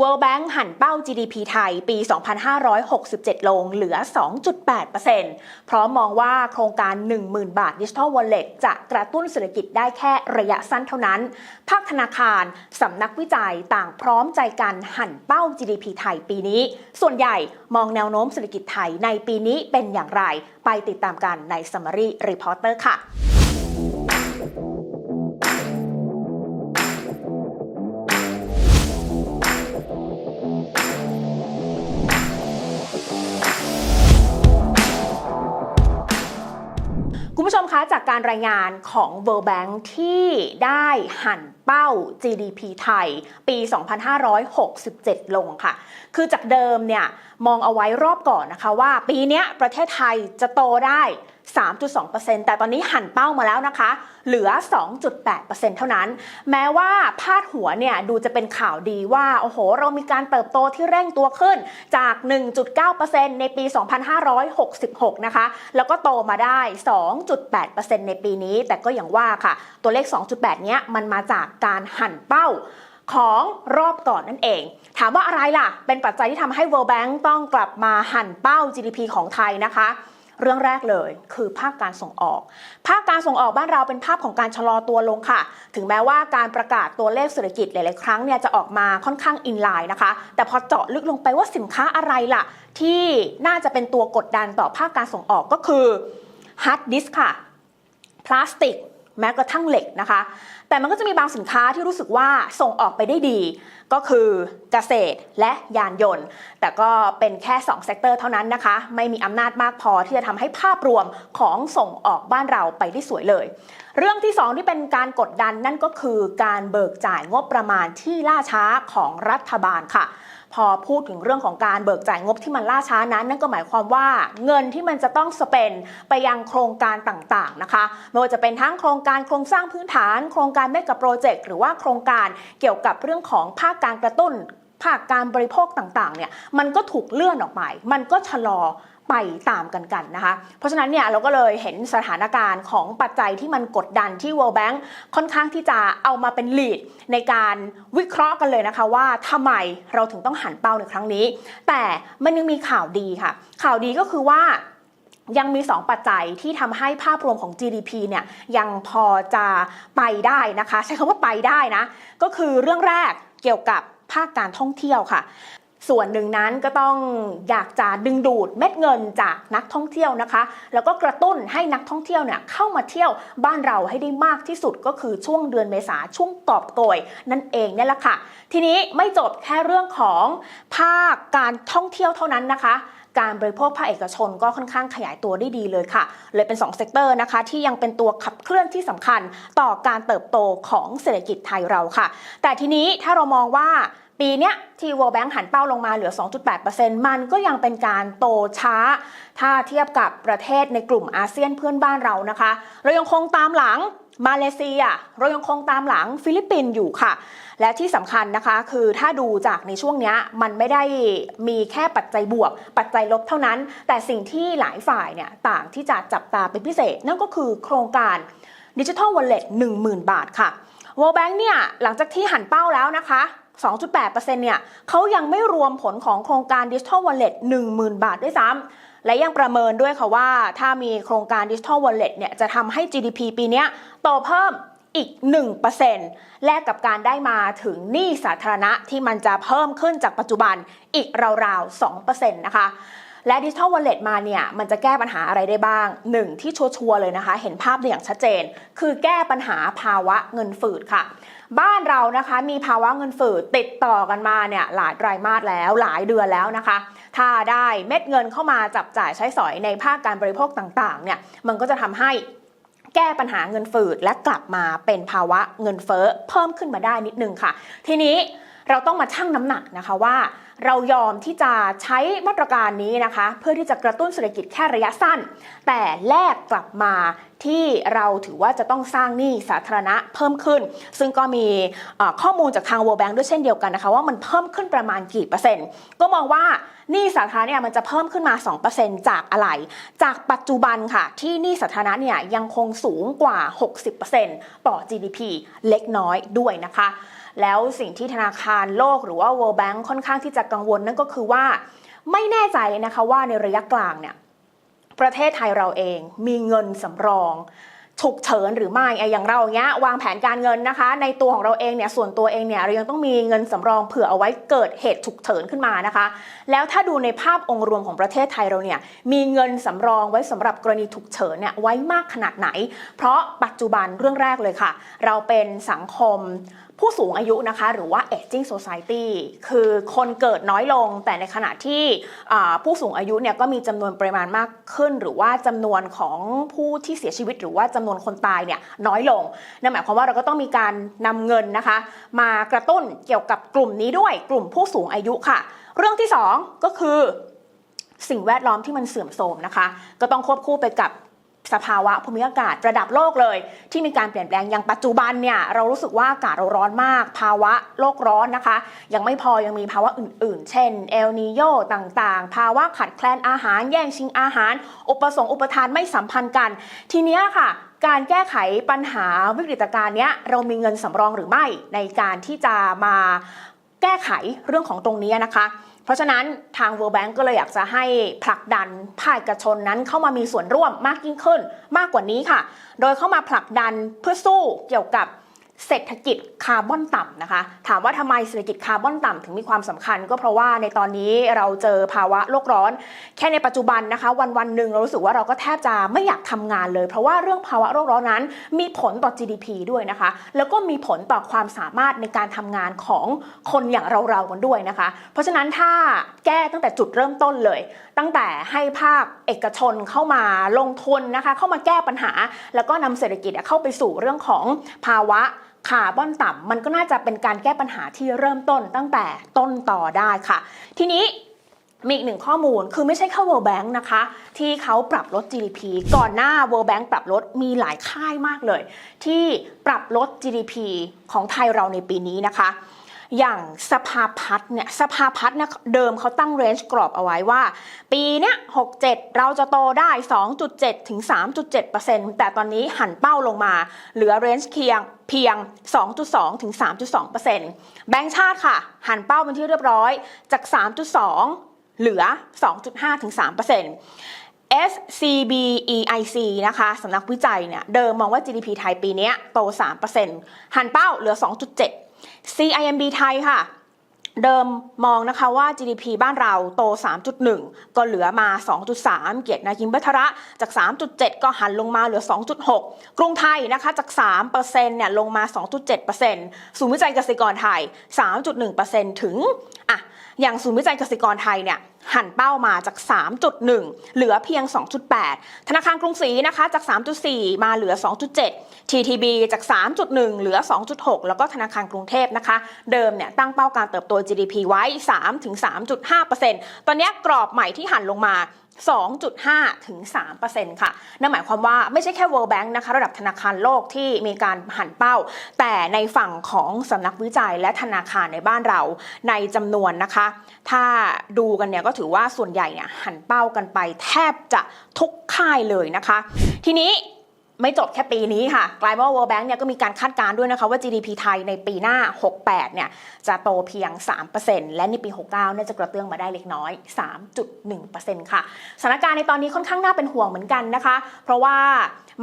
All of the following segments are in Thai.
World Bank หันเป้า GDP ไทยปี 2567 ลงเหลือ 2.8%เพราะมองว่าโครงการ 10,000 บาท Digital Wallet จะกระตุ้นเศรษฐกิจได้แค่ระยะสั้นเท่านั้น ภาคธนาคาร สำนักวิจัยต่างพร้อมใจกันหันเป้า GDP ไทยปีนี้ ส่วนใหญ่มองแนวโน้มเศรษฐกิจไทยในปีนี้เป็นอย่างไร ไปติดตามกันใน Summary Reporter ค่ะ คะจากการรายงานของ World Bank ที่ได้หันเป้า GDP ไทย ปี 2567 ลงค่ะ คือจากเดิมเนี่ยมองเอาไว้รอบก่อนนะคะว่า ปีนี้ประเทศไทยจะโตได้ 3.2%แต่ตอนนี้หันเป้ามาแล้วนะคะ เหลือ 2.8%เท่านั้น แม้ว่าพาดหัวเนี่ยดูจะเป็นข่าวดีว่า โอ้โห เรามีการเติบโตที่เร่งตัวขึ้นจาก 1.9%ในปี 2566 นะคะ แล้วก็โตมาได้ 2.8%ในปีนี้ แต่ก็อย่างว่าค่ะ ตัวเลข 2.8 เนี้ยมันมาจากการหันเป้าของรอบก่อนนั่นเอง ถามว่าอะไรล่ะ เป็นปัจจัยที่ทำให้ World Bank ต้องกลับมาหันเป้า GDP ของไทยนะคะ เรื่องแรกเลยคือภาคการส่งออก ภาคการส่งออกบ้านเราเป็นภาพของการชะลอตัวลงค่ะ ถึงแม้ว่าการประกาศตัวเลขเศรษฐกิจหลาย ๆ ครั้งเนี่ยจะออกมาค่อนข้างอินไลน์นะคะ แต่พอเจาะลึกลงไปว่าสินค้าอะไรล่ะ ที่น่าจะเป็นตัวกดดันต่อภาคการส่งออกก็คือฮาร์ดดิสค่ะ พลาสติก แม้กระทั่งเหล็กนะคะ แต่มันก็จะมีบางสินค้าที่รู้สึกว่าส่งออกไปได้ดี ก็คือเกษตรและยานยนต์ แต่ก็เป็นแค่2เซกเตอร์เท่านั้นนะคะ ไม่มีอำนาจมากพอที่จะทำให้ภาพรวมของส่งออกบ้านเราไปได้สวยเลย เรื่องที่ 2 ที่เป็นการกดดันนั่นก็คือการเบิกจ่ายงบประมาณที่ล่าช้าของรัฐบาลค่ะ พอพูดถึงเรื่องของการเบิกจ่ายงบที่มันล่าช้านั้นนั่นก็หมายความว่าเงินที่มันจะต้องสเปนไปยังโครงการต่างๆนะคะไม่ว่าจะเป็นทั้งโครงการโครงสร้างพื้นฐาน โครงการเมกะโปรเจกต์หรือว่าโครงการเกี่ยวกับเรื่องของภาคการกระตุ้นภาคการบริโภคต่างๆเนี่ยมันก็ถูกเลื่อนออกไป มันก็ชะลอ ไปตามกันกันนะคะ เพราะฉะนั้นเนี่ยเราก็เลยเห็นสถานการณ์ของปัจจัยที่มันกดดันที่ World Bank ค่อนข้างที่จะเอามาเป็นลีดในการวิเคราะห์กันเลยนะคะว่าทำไมเราถึงต้องหันเป้าในครั้งนี้ แต่มันยังมีข่าวดีค่ะ ข่าวดีก็คือว่ายังมี 2 ปัจจัยที่ทำให้ภาพรวมของ GDP เนี่ยยังพอจะไปได้นะคะ ใช้คำว่าไปได้นะ ก็คือเรื่องแรกเกี่ยวกับภาคการท่องเที่ยวค่ะ ส่วนหนึ่งนั้นก็ต้องอยากจะดึงดูดเม็ดเงินจากนักท่องเที่ยวนะคะ แล้วก็กระตุ้นให้นักท่องเที่ยวเนี่ยเข้ามาเที่ยวบ้านเราให้ได้มากที่สุดก็คือช่วงเดือนเมษาช่วงกอบโกย นั่นเองเนี่ยแหละค่ะ ทีนี้ไม่จบแค่เรื่องของภาคการท่องเที่ยวเท่านั้นนะคะการบริโภคภาคเอกชนก็ค่อนข้างขยายตัวได้ดีเลยค่ะ เลยเป็น 2 เซกเตอร์นะคะ ที่ยังเป็นตัวขับเคลื่อนที่สำคัญต่อการเติบโตของเศรษฐกิจไทยเราค่ะ แต่ทีนี้ถ้าเรามองว่า ปีนี้ที่ World Bank หันเป้าลงมาเหลือ 2.8%มันก็ยังเป็นการโตช้า ถ้าเทียบกับประเทศในกลุ่มอาเซียนเพื่อนบ้านเรานะคะ เรายังคงตามหลังมาเลเซีย เรายังคงตามหลังฟิลิปปินส์อยู่ค่ะ และที่สำคัญนะคะคือถ้าดูจากในช่วงนี้มันไม่ได้มีแค่ปัจจัยบวก ปัจจัยลบเท่านั้น แต่สิ่งที่หลายฝ่ายเนี่ยต่างที่จะจับตาเป็นพิเศษ นั่นก็คือโครงการดิจิทัลวอลเล็ต10,000บาทค่ะ World Bank เนี่ยหลังจากที่หันเป้าแล้วนะคะ 2.8%เนี่ยเขายังไม่รวมผลของโครงการ Digital Wallet 10,000 บาทด้วยซ้ำ และยังประเมินด้วยค่ะว่า ถ้ามีโครงการ Digital Wallet เนี่ยจะทำให้ GDP ปีนี้โตเพิ่มอีก 1%แลกกับการได้มาถึงหนี้สาธารณะที่มันจะเพิ่มขึ้นจากปัจจุบันอีกราวๆ 2%นะคะ และ Digital Wallet มาเนี่ยมันจะแก้ปัญหาอะไรได้บ้างหนึ่งที่ชัวร์เลยนะคะ เห็นภาพได้อย่างชัดเจน คือแก้ปัญหาภาวะเงินฝืดค่ะ บ้านเรานะคะมีภาวะเงินฝืดติดต่อกันมาเนี่ยหลายไตรมาสแล้วหลายเดือนแล้วนะคะ ถ้าได้เม็ดเงินเข้ามาจับจ่ายใช้สอยในภาคการบริโภคต่างๆเนี่ยมันก็จะทำให้แก้ปัญหาเงินฝืดและกลับมาเป็นภาวะเงินเฟ้อเพิ่มขึ้นมาได้นิดนึงค่ะ ทีนี้เราต้องมาชั่งน้ำหนักนะคะว่า เรายอมที่จะใช้มาตรการนี้นะคะ เพื่อที่จะกระตุ้นเศรษฐกิจแค่ระยะสั้น แต่แลกกลับมาที่เราถือว่าจะต้องสร้างหนี้สาธารณะเพิ่มขึ้น ซึ่งก็มีข้อมูลจากทาง World Bank ด้วยเช่นเดียวกันนะคะ ว่ามันเพิ่มขึ้นประมาณกี่เปอร์เซ็นต์ ก็มองว่าหนี้สาธารณะเนี่ยมันจะเพิ่มขึ้นมา 2%จากอะไร จากปัจจุบันค่ะที่หนี้สาธารณะเนี่ยยังคงสูงกว่า 60%ต่อ GDP เล็กน้อยด้วยนะคะ แล้วสิ่งที่ธนาคารโลกหรือว่า World Bank ค่อนข้างที่จะกังวลนั่นก็คือว่าไม่แน่ใจเลยนะคะว่าในระยะกลางเนี่ยประเทศไทยเราเองมีเงินสำรองฉุกเฉินหรือไม่ไอ้อย่างเราเนี้ยวางแผนการเงินนะคะ ในตัวของเราเองเนี่ยส่วนตัวเองเนี่ยเรายังต้องมีเงินสำรองเผื่อเอาไว้เกิดเหตุฉุกเฉินขึ้นมานะคะ แล้วถ้าดูในภาพองค์รวมของประเทศไทยเราเนี่ยมีเงินสำรองไว้สำหรับกรณีฉุกเฉินเนี่ยไว้มากขนาดไหน เพราะปัจจุบันเรื่องแรกเลยค่ะ เราเป็นสังคม ผู้สูงอายุนะคะหรือว่า aging society คือคนเกิดน้อยลง แต่ในขณะที่ผู้สูงอายุเนี่ยก็มีจำนวนปริมาณมากขึ้น หรือว่าจำนวนของผู้ที่เสียชีวิต หรือว่าจำนวนคนตายเนี่ยน้อยลงนั่นหมายความว่าเราก็ต้องมีการนำเงินนะคะ มากระตุ้นเกี่ยวกับกลุ่มนี้ด้วยกลุ่มผู้สูงอายุค่ะ เรื่องที่สองก็คือสิ่งแวดล้อมที่มันเสื่อมโทรมนะคะ ก็ต้องควบคู่ไปกับ สภาวะภูมิอากาศระดับโลกเลย ที่มีการเปลี่ยนแปลงอย่างปัจจุบันเนี่ยเรารู้สึกว่าอากาศเราร้อนมาก ภาวะโลกร้อนนะคะ ยังไม่พอยังมีภาวะอื่นๆ เช่นเอลนีโยต่างๆ ภาวะขาดแคลนอาหาร แย่งชิงอาหาร อุปสงค์อุปทานไม่สัมพันธ์กัน ทีเนี้ยค่ะการแก้ไขปัญหาวิกฤตการณ์เนี้ยเรามีเงินสำรองหรือไม่ในการที่จะมาแก้ไขเรื่องของตรงนี้นะคะ เพราะฉะนั้นทาง World Bank ก็เลยอยากจะให้ผลักดันภาคเอกชนนั้นเข้ามามีส่วนร่วมมากยิ่งขึ้นมากกว่านี้ค่ะ โดยเข้ามาผลักดันเพื่อสู้เกี่ยวกับ เศรษฐกิจคาร์บอนต่ำนะคะ ถามว่าทำไมเศรษฐกิจคาร์บอนต่ำถึงมีความสำคัญ ก็เพราะว่าในตอนนี้เราเจอภาวะโลกร้อน แค่ในปัจจุบันนะคะ วันวันหนึ่งเรารู้สึกว่าเราก็แทบจะไม่อยากทำงานเลย เพราะว่าเรื่องภาวะโลกร้อนนั้น มีผลต่อ GDP ด้วยนะคะ แล้วก็มีผลต่อความสามารถในการทำงานของคนอย่างเราๆกันด้วยนะคะ เพราะฉะนั้นถ้าแก้ตั้งแต่จุดเริ่มต้นเลย ตั้งแต่ให้ภาคเอกชนเข้ามาลงทุนนะคะ เข้ามาแก้ปัญหา แล้วก็นำเศรษฐกิจเข้าไปสู่เรื่องของภาวะ คาร์บอนต่ำมันก็น่าจะเป็นการแก้ปัญหาที่เริ่มต้นตั้งแต่ต้นต่อได้ค่ะ ทีนี้มีอีกหนึ่งข้อมูลคือไม่ใช่แค่ World Bank นะคะ ที่เขาปรับลด GDP ก่อนหน้า World Bank ปรับลดมีหลายค่ายมากเลย ที่ปรับลด GDP ของไทยเราในปีนี้นะคะ อย่างสภาพัฒน์เนี่ยสภาพัฒน์เนี่ยเดิมเขาตั้งเรนจ์กรอบเอาไว้ว่า ปีเนี้ย67 เราจะโตได้ 2.7 ถึง 3.7%แต่ตอนนี้หันเป้าลงมา เหลือเรนจ์เคียงเพียง 2.2 ถึง 3.2%แบงก์ชาติค่ะ หันเป้าเป็นที่เรียบร้อยจาก 3.2 เหลือ 2.5 ถึง 3% SCBEIC นะคะสำนักวิจัยเนี่ยเดิมมองว่า GDP ไทยปีเนี้ยโต 3%หันเป้าเหลือ 2.7 CIMB ไทยค่ะเดิมมองนะคะว่า GDP บ้านเราโต 3.1 ก็เหลือมา 2.3 เกียรตินายิมบัทระจาก 3.7 ก็หันลงมาเหลือ 2.6 กรุงไทยนะคะจาก 3%เนี่ยลงมา 2.7%ศูนย์วิจัยเกษตรกรไทย 3.1%ถึงอะอย่างศูนย์วิจัยเกษตรกรไทยเนี่ย หันเป้ามาจาก 3.1 เหลือเพียง 2.8 ธนาคารกรุงศรีนะคะจาก 3.4 มาเหลือ 2.7 TTB จาก 3.1 เหลือ 2.6 แล้วก็ธนาคารกรุงเทพนะคะ เดิมเนี่ยตั้งเป้าการเติบโต GDP ไว้ 3-3.5%ตอนนี้กรอบใหม่ที่หันลงมา2.5 ถึง 3%ค่ะ นั่นหมายความว่าไม่ใช่แค่ World Bank นะคะ ระดับธนาคารโลกที่มีการหันเป้า แต่ในฝั่งของสำนักวิจัยและธนาคารในบ้านเราในจำนวนนะคะ ถ้าดูกันเนี่ยก็ถือว่าส่วนใหญ่เนี่ยหันเป้ากันไปแทบจะทุกค่ายเลยนะคะ ทีนี้ไม่จบแค่ปีนี้ค่ะ กลายเป็นว่า World Bank เนี่ยก็มีการคาดการณ์ด้วยนะคะว่า GDP ไทยในปีหน้า 68 เนี่ยจะโตเพียง 3%และในปี 69 เนี่ยจะกระเตื้องมาได้เล็กน้อย 3.1%ค่ะ สถานการณ์ในตอนนี้ค่อนข้างน่าเป็นห่วงเหมือนกันนะคะ เพราะว่า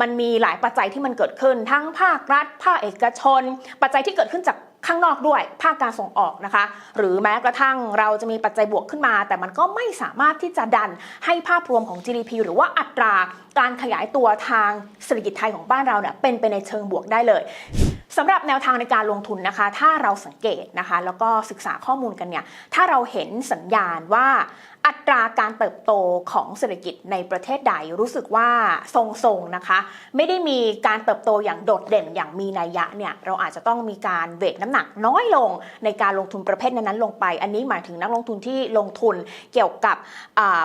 มันมีหลายปัจจัยที่มันเกิดขึ้น ทั้งภาครัฐ ภาคเอกชน ปัจจัยที่เกิดขึ้นจาก ข้างนอกด้วยภาคการส่งออกนะคะ หรือแม้กระทั่งเราจะมีปัจจัยบวกขึ้นมา แต่มันก็ไม่สามารถที่จะดันให้ภาพรวมของ GDP หรือว่าอัตราการขยายตัวทางเศรษฐกิจไทยของบ้านเราเนี่ยเป็นไปในเชิงบวกได้เลย สำหรับแนวทางในการลงทุนนะคะ ถ้าเราสังเกตนะคะ แล้วก็ศึกษาข้อมูลกันเนี่ย ถ้าเราเห็นสัญญาณว่าอัตราการเติบโตของเศรษฐกิจในประเทศใดรู้สึกว่าทรงๆนะคะ ไม่ได้มีการเติบโตอย่างโดดเด่นอย่างมีนัยยะเนี่ยเราอาจจะต้องมีการเวทน้ำหนักน้อยลงในการลงทุนประเภทนั้นๆลงไป อันนี้หมายถึงนักลงทุนที่ลงทุนเกี่ยวกับ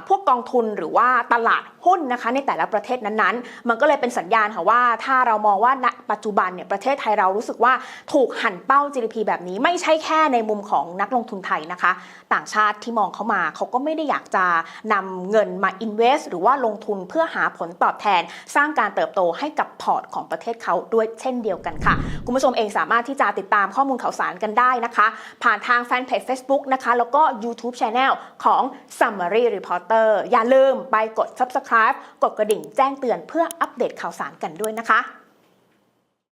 พวกกองทุนหรือว่าตลาดหุ้นนะคะในแต่ละประเทศนั้นๆ มันก็เลยเป็นสัญญาณค่ะว่าถ้าเรามองว่าณปัจจุบันเนี่ยประเทศไทยเรารู้สึกว่าถูกหันเป้า GDP แบบนี้ไม่ใช่แค่ในมุมของนักลงทุนไทยนะคะ ต่างชาติที่มองเข้ามาเขาก็ไม่ได้อยากจะนำเงินมา invest หรือว่าลงทุนเพื่อหาผลตอบแทน สร้างการเติบโตให้กับพอร์ตของประเทศเขาด้วยเช่นเดียวกันค่ะ คุณผู้ชมเองสามารถที่จะติดตามข้อมูลข่าวสารกันได้นะคะ ผ่านทางแฟนเพจ Facebook นะคะ แล้วก็ YouTube Channel ของ Summary Reporter อย่าลืมไปกด Subscribe กดกระดิ่งแจ้งเตือนเพื่ออัปเดตข่าวสารกันด้วยนะคะ